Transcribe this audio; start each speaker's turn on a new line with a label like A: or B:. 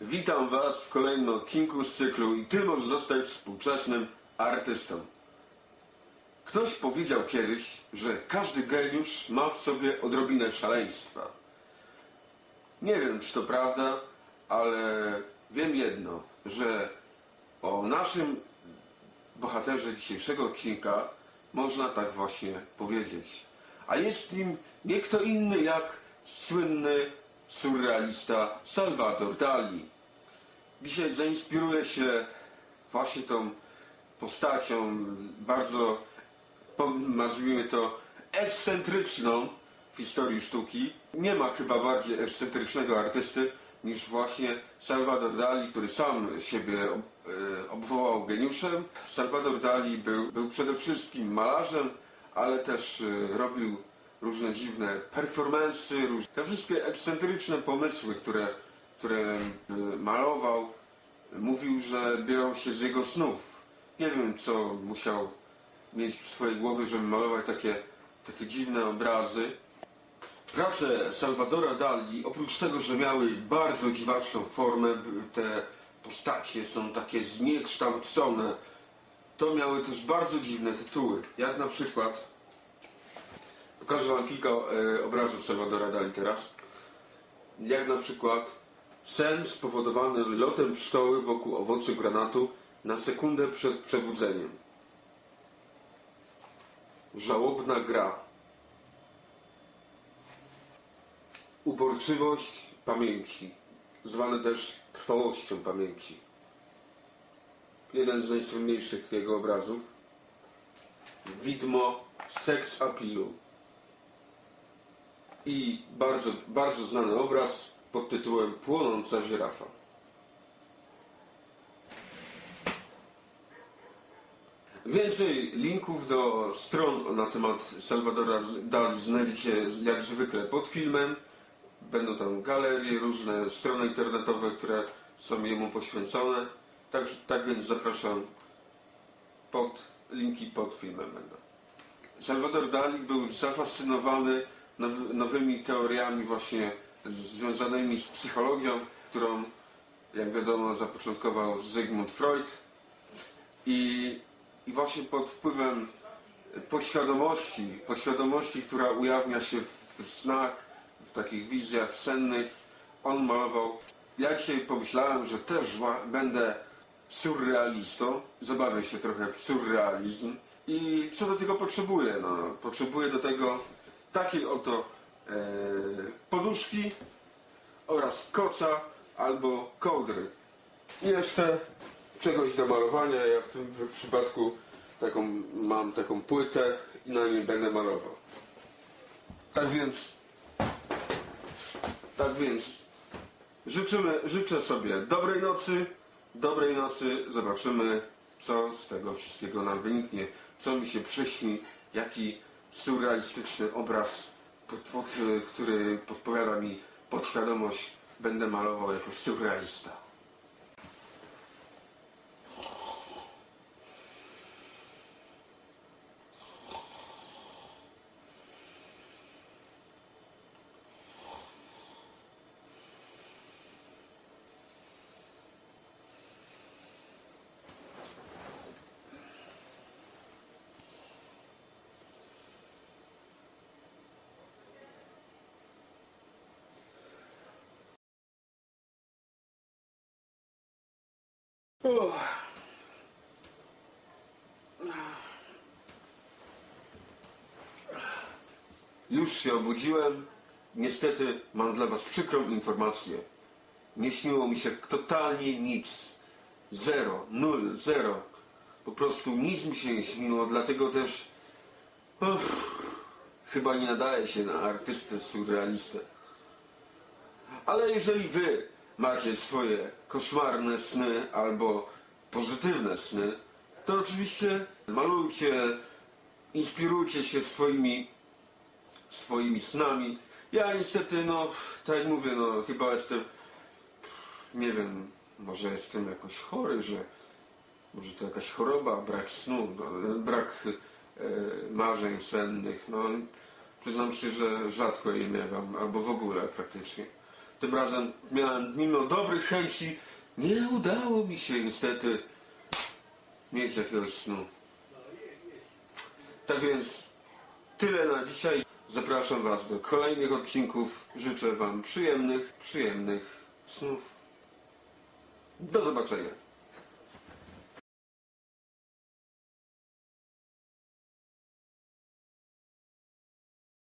A: Witam Was w kolejnym odcinku z cyklu I Ty możesz zostać współczesnym artystą. Ktoś powiedział kiedyś, że każdy geniusz ma w sobie odrobinę szaleństwa. Nie wiem, czy to prawda, ale wiem jedno, że o naszym bohaterze dzisiejszego odcinka można tak właśnie powiedzieć. A jest nim nie kto inny jak słynny surrealista Salvador Dali. Dzisiaj zainspiruję się właśnie tą postacią bardzo, nazwijmy to, ekscentryczną w historii sztuki. Nie ma chyba bardziej ekscentrycznego artysty niż właśnie Salvador Dali, który sam siebie e, obwołał geniuszem. Salvador Dali był, był przede wszystkim malarzem, ale też e, robił różne dziwne performance'y, te wszystkie ekscentryczne pomysły, które, które e, malował, mówił, że biorą się z jego snów. Nie wiem, co musiał mieć w swojej głowie, żeby malować takie, takie dziwne obrazy. Prace Salvadora Dali, oprócz tego, że miały bardzo dziwaczną formę, te postacie są takie zniekształcone, to miały też bardzo dziwne tytuły. Jak na przykład, pokażę Wam kilka e, obrazów Salvadora Dali teraz. Jak na przykład sen spowodowany lotem pszczoły wokół owocu granatu na sekundę przed przebudzeniem. Żałobna gra. Uporczywość pamięci, zwane też trwałością pamięci. Jeden z najsłynniejszych jego obrazów. Widmo seks apilu. I bardzo, bardzo znany obraz pod tytułem Płonąca żyrafa. Więcej linków do stron na temat Salvadora Dali znajdziecie jak zwykle pod filmem. Będą tam galerie, różne strony internetowe, które są jemu poświęcone. Tak, tak więc zapraszam pod linki pod filmem będą. Salvador Dali był zafascynowany nowy, nowymi teoriami właśnie związanymi z psychologią, którą jak wiadomo zapoczątkował Zygmunt Freud i, i właśnie pod wpływem podświadomości, podświadomości, która ujawnia się w snach, w takich wizjach sennych, on malował. Ja dzisiaj pomyślałem, że też będę surrealistą, zabawię się trochę w surrealizm i co do tego potrzebuję? No, potrzebuję do tego takiej oto e, poduszki oraz koca albo kołdry. I jeszcze czegoś do malowania. Ja w tym przypadku taką, mam taką płytę i na niej będę malował. Tak więc tak więc życzymy, życzę sobie dobrej nocy, dobrej nocy. Zobaczymy, co z tego wszystkiego nam wyniknie, co mi się przyśni, jaki surrealistyczny obraz, pod, pod, który podpowiada mi podświadomość, będę malował jako surrealista. Już się obudziłem. Niestety mam dla Was przykrą informację. Nie śniło mi się totalnie nic. Zero, nul, zero. Po prostu nic mi się nie śniło, dlatego też uff, chyba nie nadaje się na artystę surrealistę. Ale jeżeli wy macie swoje koszmarne sny albo pozytywne sny, to oczywiście malujcie, inspirujcie się swoimi, swoimi snami. Ja niestety, no, tak jak mówię, no, chyba jestem, nie wiem, może jestem jakoś chory, że może to jakaś choroba, brak snu, no, brak e, marzeń sennych. No, przyznam się, że rzadko je miewam, albo w ogóle praktycznie. Tym razem miałem, mimo dobrych chęci, nie udało mi się niestety mieć jakiegoś snu. Tak więc tyle na dzisiaj. Zapraszam Was do kolejnych odcinków. Życzę Wam przyjemnych, przyjemnych snów. Do zobaczenia.